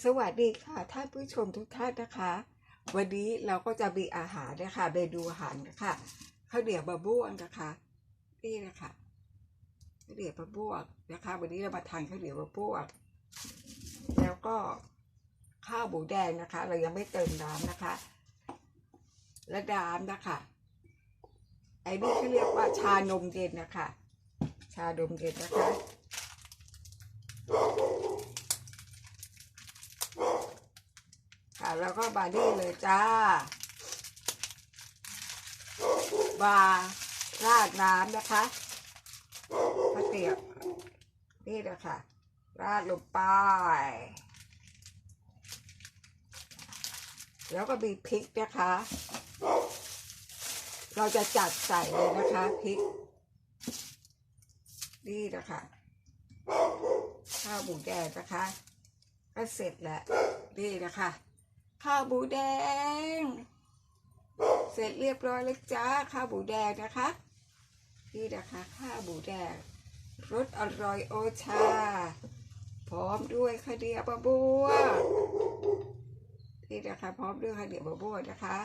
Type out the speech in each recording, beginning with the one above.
สวัสดีค่ะท่านผู้ชมทุกท่านนะคะ วันนี้เราก็จะมีอาหารนะคะเมนูอาหารนะคะข้าวเหนียวบะบ้วงนะคะนี่นะคะข้าวเหนียวบะบ้วงนะคะ วันนี้เรามาทานข้าวเหนียวบะบ้วงแล้วก็ข้าวหมูแดงนะคะ เรายังไม่เติมน้ำนะคะ และน้ำนะคะไอ้นี่เขาเรียกว่าชานมเย็นนะคะ ชานมเย็นนะคะ ค่ะ แล้วก็บาดี้เลยจ้า บาราดน้ำนะคะข้าเตียวนี่นะค่ะ ราดลงไป แล้วก็มีพริกนะคะ เราจะจัดใส่เลยนะคะพริก นี่นะคะข้าวหมูแดงนะคะก็เสร็จแล้ว นี่นะคะ ข้าวหมูแดง เสร็จเรียบร้อยแล้วจ้าข้าวหมูแดงนะคะ นี่นะคะข้าวหมูแดงรสอร่อยโอชา พร้อมด้วยข้าวเหนียวบะบัวนี่นะคะ พร้อมด้วยข้าวเหนียวบะบัวนะคะ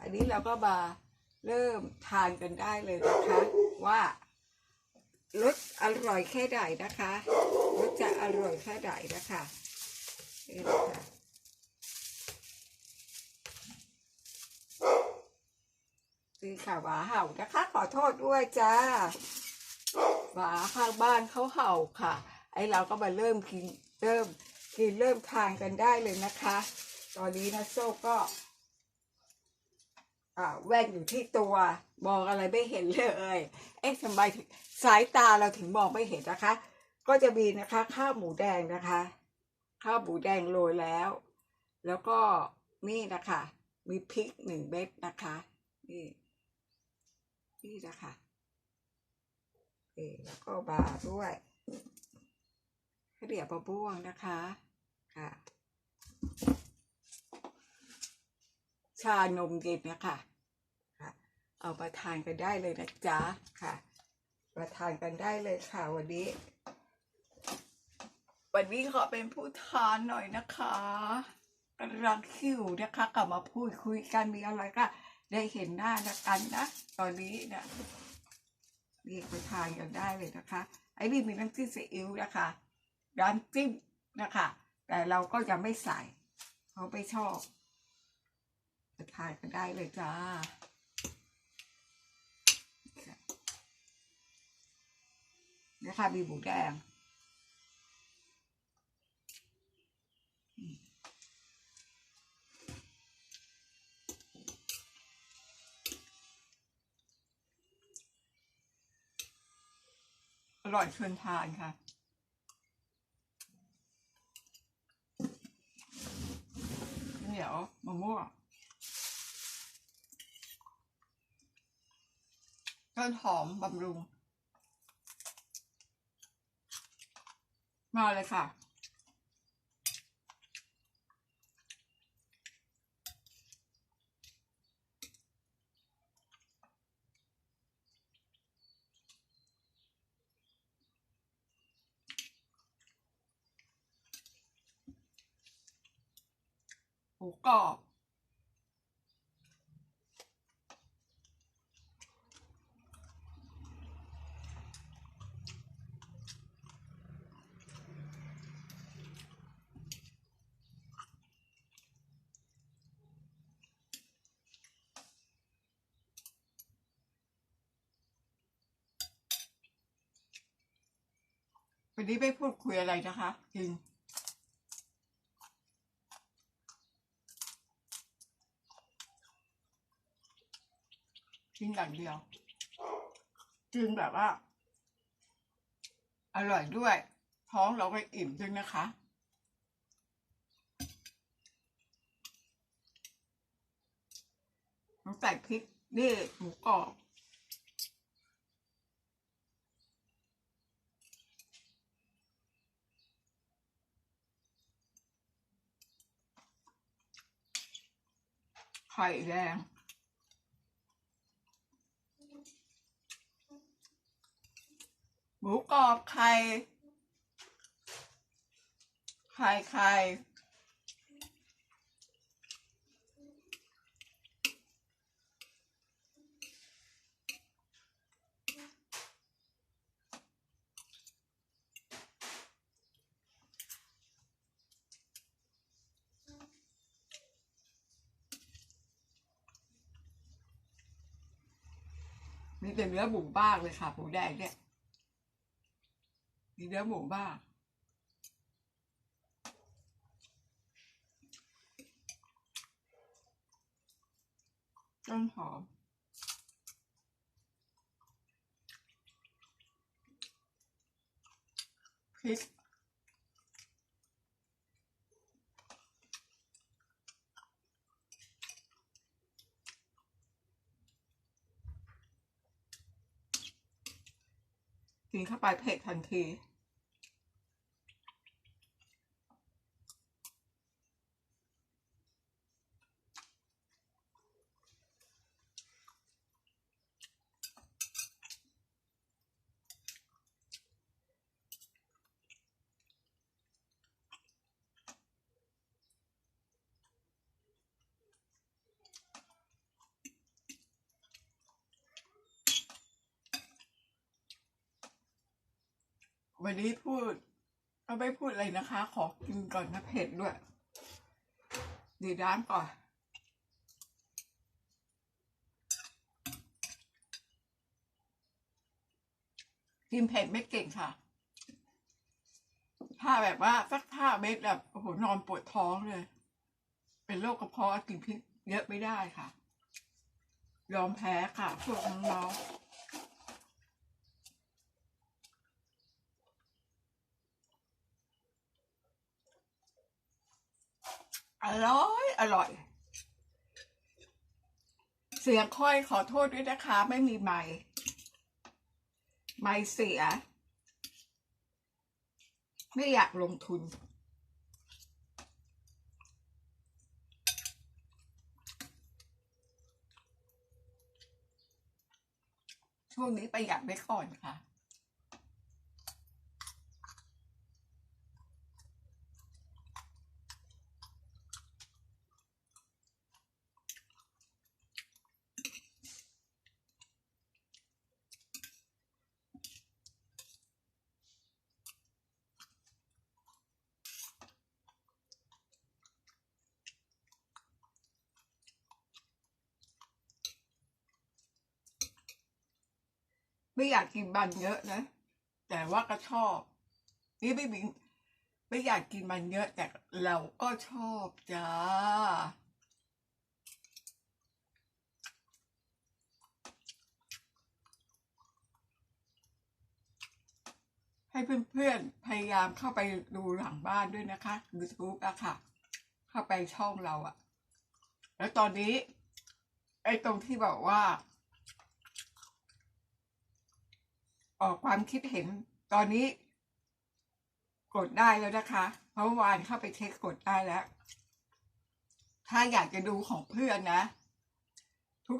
อันนี้เราก็มาเริ่มทานกันได้เลยนะคะ ว่ารสอร่อยแค่ไหนนะคะรสจะอร่อยแค่ไหนนะคะ นี่นะคะนี่ค่ะหมาเห่านะคะ ขอโทษด้วยจ้าหมาข้างบ้านเขาเห่าค่ะ ไอเราก็มาเริ่มกินเริ่มกินเริ่มทานกันได้เลยนะคะ ตอนนี้นะโซ่ก็แว่นอยู่ที่ตัวมองอะไรไม่เห็นเลย เอ๊ะทำไมสายตาเราถึงมองไม่เห็นนะคะ ก็จะมีนะคะ ข้าวหมูแดงนะคะ ข้าวหมูแดงโรยแล้ว แล้วก็นี่นะคะ มีพริกหนึ่งเม็ดนะคะ นี่นี่นะคะเอแล้วก็บาด้วยข้าวเหนียวปลาบ้วงนะคะค่ะชานมเย็นนะคะค่ะ เอามาทานกันได้เลยนะจ๊ะค่ะมาทานกันได้เลยค่ะวันนี้ วันนี้ขอเป็นผู้ทานหน่อยนะคะกำลังคิวนะคะกลับมาพูดคุยกันมีอะไรก็ได้เห็นหน้านะกันนะ ตอนนี้นะนี่ไปทานกันได้เลยนะคะ ไอ้นี่มีน้ำจิ้มซีอิ๊วนะคะน้ำจิ้มนะคะ แต่เราก็จะไม่ใส่เพราไม่ชอบไปทานกันได้เลยจ้าเนี่ยค่ะมีหมูแดง อร่อยชวนทานค่ะ เหนียวมะม่วงต้นหอมบำรุง มาเลยค่ะ กรอบ วันนี้ไม่พูดคุยอะไรนะคะจริง กินอย่างเดียวกินแบบว่า อร่อยด้วย ท้องเราก็อิ่มด้วยนะคะเราใส่พริกนี่หมูกรอบไข่แดง มูกรอบไข่ใครใครมีแต่เนื้อหมูบ้างเลยค่ะหมูแดงเนี่ย ดีเนื้วหมูบ้างต้นหอมพริก กินเข้าไปเผ็ดทันที วันนี้พูดก็ไม่พูดอะไรนะคะ ขอกินก่อนนะเผ็ดด้วยดีด้านก่อนกินเผ็ดไม่เก่งค่ะ ถ้าแบบว่าสักห้าเม็ดแบบโอ้โหนอนปวดท้องเลย เป็นโรคกระเพาะกินพริกเยอะไม่ได้ค่ะ ยอมแพ้ค่ะพวกน้องๆ อร่อย อร่อย เสียงค่อยขอโทษด้วยนะคะ ไม่มีไมค์ไมค์เสีย ไม่อยากลงทุน ช่วงนี้ประหยัดไว้ก่อนค่ะ ไม่อยากกินมันเยอะนะ แต่ว่าก็ชอบ นี่ไม่บิงไม่อยากกินมันเยอะแต่เราก็ชอบจ้าให้เพื่อนๆ พยายามเข้าไปดูหลังบ้านด้วยนะคะ YouTube อะค่ะ เข้าไปช่องเราอะแล้วตอนนี้ ไอ้ตรงที่บอกว่า ออกความคิดเห็นตอนนี้ กดได้แล้วนะคะเพราะเมื่อวานเข้าไปเช็คกดได้แล้ว ถ้าอยากจะดูของเพื่อนนะ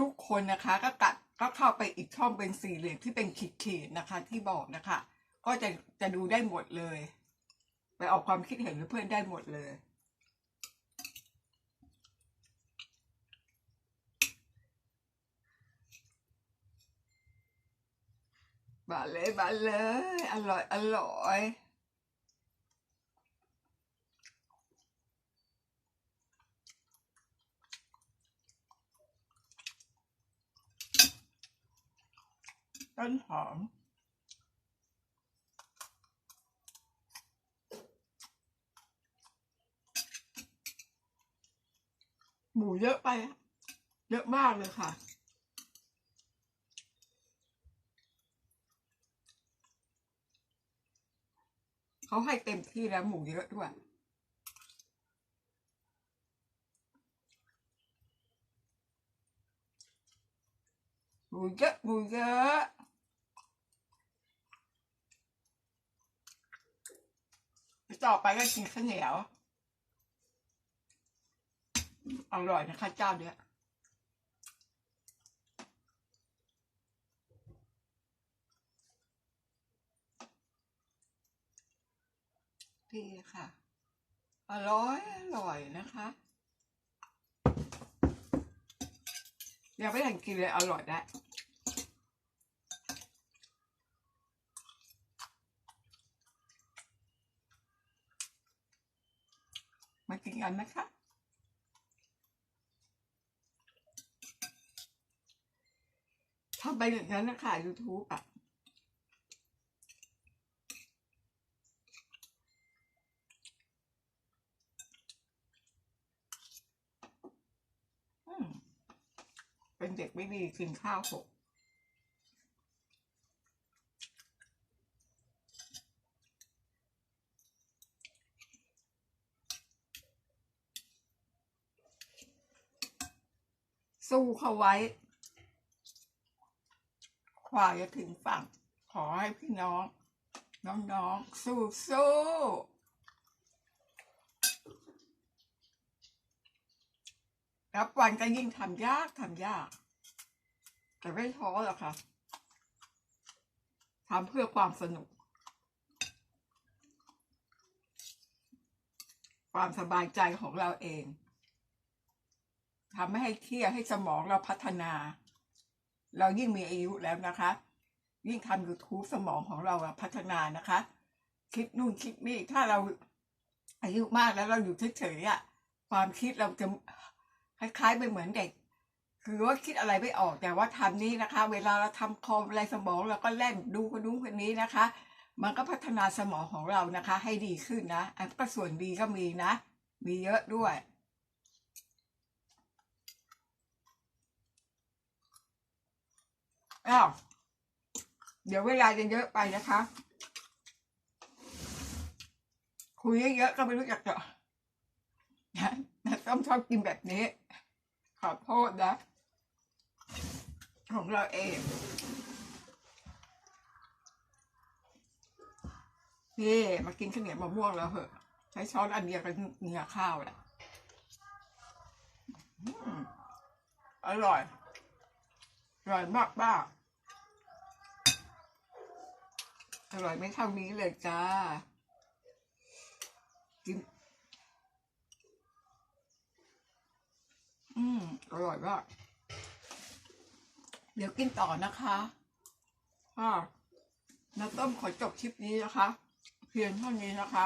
ทุกๆคนนะคะ ก็กัดก็เข้าไปอีกช่องเป็นสี่เหลี่ยมที่เป็นขีดๆนะคะ ที่บอกนะคะ ก็จะจะดูได้หมดเลย ไปออกความคิดเห็นเพื่อนได้หมดเลย มาเลยมาเลย อร่อย อร่อยต้นหอมหมูเยอะไปอะเยอะมากเลยค่ะ เขาให้เต็มที่แล้วหมูเยอะด้วยหมูเยอะหมูเยอะต่อไปก็กินข้าวเหนียวอร่อยนะคะเจ้าเนี้ย ค่ะ อร่อยอร่อยนะคะยังไม่ทันกินเลยอร่อยแล้วมากินกันนะคะทำไปอย่างนั้นนะคะ YouTube อะ อืม เป็นเด็กไม่ดีกินข้าวหกสู้เขาไว้ขวาจะถึงฝั่ง ขอให้พี่น้อง น้องๆ สู้สู้ รับวันก็ยิ่งทำยากทำยาก แต่ไม่ท้อหรอกค่ะทำเพื่อความสนุก ความสบายใจของเราเองทำไม่ให้เครียดให้สมองเราพัฒนา เรายิ่งมีอายุแล้วนะคะ ยิ่งทำ YouTube สมองของเราพัฒนานะคะ คิดนู่นคิดนี่ถ้าเราอายุมากแล้วเราอยู่เฉยๆอะความคิดเราจะ คล้ายๆไปเหมือนเด็ก คือว่าคิดอะไรไม่ออกแต่ว่าทำนี้นะคะ เวลาเราทำคอมอะไรสมองเราก็เล่นดูคนนู้นคนนี้นะคะ มันก็พัฒนาสมองของเรานะคะ ให้ดีขึ้นนะอันก็ส่วนดีก็มีนะ มีเยอะด้วยอ้าวเดี๋ยวเวลาจะเยอะไปนะคะ คุยเยอะๆก็ไม่รู้จักจะนะนะต้อมชอบกินแบบนี้ ขอโทษนะ ของเราเอง นี่มากินข้าวเหนียวมะม่วงแล้วเหอะ ใช้ช้อนอันเดียวกันเนื้อข้าวแหละอร่อย อร่อยมากบ้ากอร่อยไม่เท่านี้เลยจ้ากิน อืมอร่อยมากเดี๋ยวกินต่อนะคะค่ะน้าต้มขอจบคลิปนี้นะคะ เพียงเท่านี้นะคะ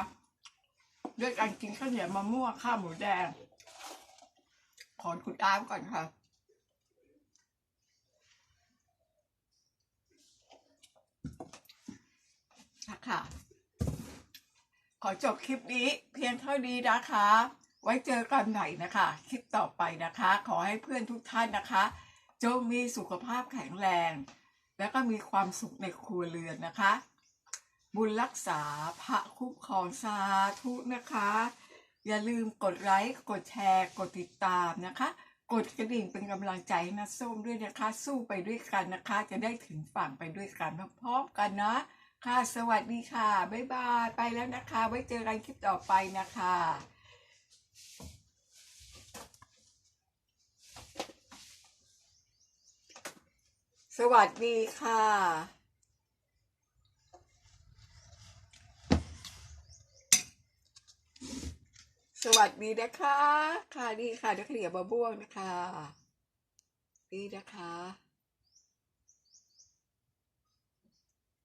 ด้วยการกินข้าวเหนียวมะม่วงข้าวหมูแดง ขอคุณอ้ามก่อนค่ะ ค่ะ ขอจบคลิปนี้เพียงเท่านี้นะคะ ไว้เจอกันใหม่นะคะคลิปต่อไปนะคะ ขอให้เพื่อนทุกท่านนะคะจงมีสุขภาพแข็งแรง แล้วก็มีความสุขในครัวเรือนนะคะ บุญรักษาพระคุ้มครองสาธุนะคะ อย่าลืมกดไลค์กดแชร์ กดติดตามนะคะ กดกระดิ่งเป็นกำลังใจให้นะส้มด้วยนะคะ สู้ไปด้วยกันนะคะ จะได้ถึงฝั่งไปด้วยกันพร้อมๆกันนะค่ะ สวัสดีค่ะ บ๊ายบาย ไปแล้วนะคะ ไว้เจอกันคลิปต่อไปนะคะ สวัสดีค่ะ สวัสดีนะคะ ค่ะดีค่ะนักเรียนบะบ้วงนะคะดีนะคะ